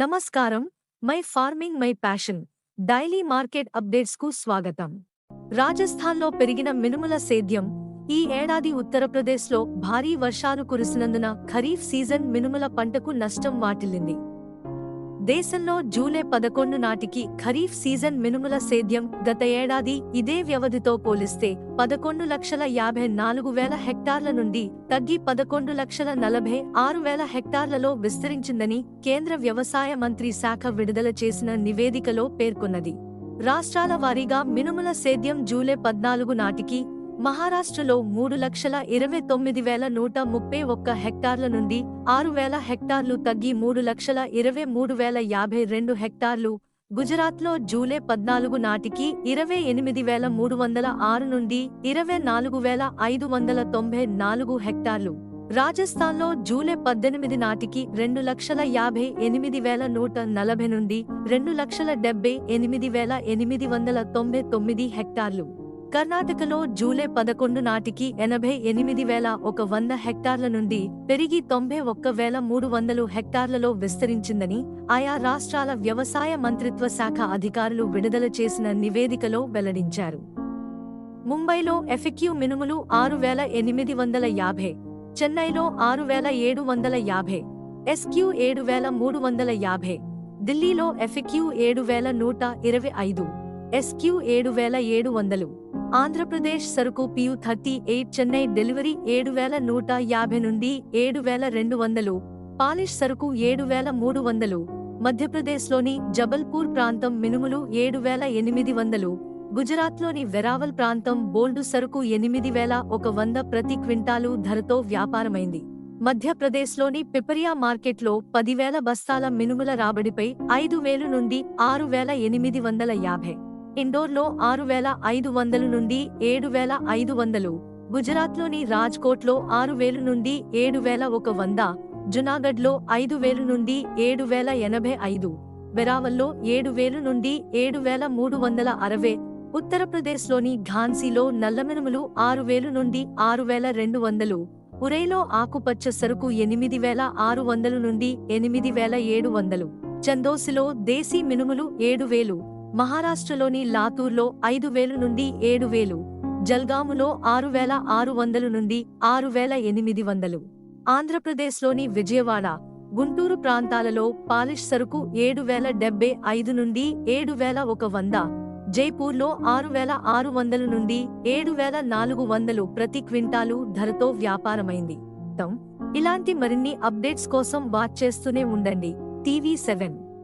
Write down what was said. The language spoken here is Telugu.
నమస్కారం. My farming my passion. Daily market అప్డేట్స్కు స్వాగతం. రాజస్థాన్లో పెరిగిన మినుముల సేద్యం. ఈ ఏడాది ఉత్తరప్రదేశ్లో భారీ వర్షాలు కురిసినందున ఖరీఫ్ సీజన్ మినుముల పంటకు నష్టం వాటిల్లింది. దేశంలో జూలై పదకొండు నాటికి ఖరీఫ్ సీజన్ మినుముల సేద్యం గత ఏడాది ఇదే వ్యవధితో పోలిస్తే పదకొండు లక్షల యాభై నాలుగు వేల హెక్టార్ల నుండి తగ్గి పదకొండు లక్షల నలభై ఆరు వేల హెక్టార్లలో విస్తరించిందని కేంద్ర వ్యవసాయ మంత్రి శాఖ విడుదల చేసిన నివేదికలో పేర్కొన్నది. రాష్ట్రాల వారీగా మినుముల సేద్యం జూలై పద్నాలుగు నాటికి మహారాష్ట్రలో మూడు లక్షల ఇరవై తొమ్మిది వేల నూట ముప్పై ఒక్క హెక్టార్ల నుండి ఆరు వేల హెక్టార్లు తగ్గి మూడు లక్షల ఇరవై మూడు వేల యాభై రెండు హెక్టార్లు గుజరాత్లో జూలై పద్నాలుగు నాటికి ఇరవై ఎనిమిది వేల మూడు వందల ఆరు నుండి ఇరవై నాలుగు వేల ఐదు వందల తొంభై నాలుగు హెక్టార్లు. రాజస్థాన్లో జూలై పద్దెనిమిది నాటికి రెండు లక్షల యాభై ఎనిమిది వేల నూట నలభై నుండి రెండు లక్షల డెబ్బై ఎనిమిది వేల ఎనిమిది వందల తొంభై తొమ్మిది హెక్టార్లు. కర్ణాటకలో జూలై పదకొండు నాటికి ఎనభై ఎనిమిది వేల ఒక వంద హెక్టార్ల నుండి పెరిగి తొంభై ఒక్క వేల మూడు వందలు హెక్టార్లలో విస్తరించిందని ఆయా రాష్ట్రాల వ్యవసాయ మంత్రిత్వ శాఖ అధికారులు విడుదల చేసిన నివేదికలో వెల్లడించారు. ముంబైలో ఎఫెక్యూ మినుములు ఆరు వేల ఎనిమిది వందల యాభై చెన్నైలో ఆరు వేల ఏడు వందల యాభై ఎస్క్యూ ఏడు వేల మూడు వందల యాభై ఢిల్లీలో ఎఫెక్యూ ఏడు వేల నూట ఇరవై ఐదు ఎస్క్యూ ఏడు వేల ఏడు వందలు ఆంధ్రప్రదేశ్ సరుకు PU thirty eight Chennai delivery ఏడు వేల నూట యాభై నుండి ఏడు వేల రెండు వందలు పాలిష్ సరుకు ఏడు వేల మూడు వందలు మధ్యప్రదేశ్లోని జబల్పూర్ ప్రాంతం మినుములు ఏడు వేల ఎనిమిది వందలు గుజరాత్లోని వెరావల్ ప్రాంతం బోల్డు సరుకు ఎనిమిది వేల ఒక వంద ప్రతి క్వింటాలు ధరతో వ్యాపారమైంది. మధ్యప్రదేశ్లోని పిపరియా మార్కెట్లో పదివేల బస్తాల మినుముల రాబడిపై ఐదు వేలు నుండి ఆరు వేల ఎనిమిది వందల యాభై. ఇండోర్లో ఆరు వేల ఐదు వందలు నుండి ఏడు వేల ఐదు వందలు గుజరాత్లోని రాజ్కోట్లో ఆరు వేలు నుండి ఏడు వేల ఒక వంద జునాగఢ్లో ఐదు వేలు నుండి ఏడు వేల ఎనభై ఐదు వెరావల్లో ఏడు వేలు నుండి ఏడు వేల మూడు వందల అరవై ఉత్తరప్రదేశ్లోని ఝాన్సీలో నల్లమినుములు ఆరు వేలు నుండి ఆరు వేల రెండు వందలు ఉరైలో ఆకుపచ్చ సరుకు ఎనిమిది వేల ఆరు వందలు నుండి ఎనిమిది వేల ఏడు వందలు చందోసిలో దేశీ మినుములు ఏడు వేలు మహారాష్ట్రలోని లాతూర్లో ఐదు వేలు నుండి ఏడు వేలు జల్గాములో ఆరు వేల ఆరు వందలు నుండి ఆరు వేల ఎనిమిది వందలు ఆంధ్రప్రదేశ్లోని విజయవాడ గుంటూరు ప్రాంతాలలో పాలిష్ సరుకు ఏడు వేల డెబ్బై ఐదు నుండి ఏడు వేల ఒక వంద జైపూర్లో ఆరు వేల ఆరు వందల నుండి ఏడు వేల నాలుగు వందలు ప్రతి క్వింటాలు ధరతో వ్యాపారమైంది. ఇలాంటి మరిన్ని అప్డేట్స్ కోసం వాచ్ చేస్తూనే ఉండండి. TV seven.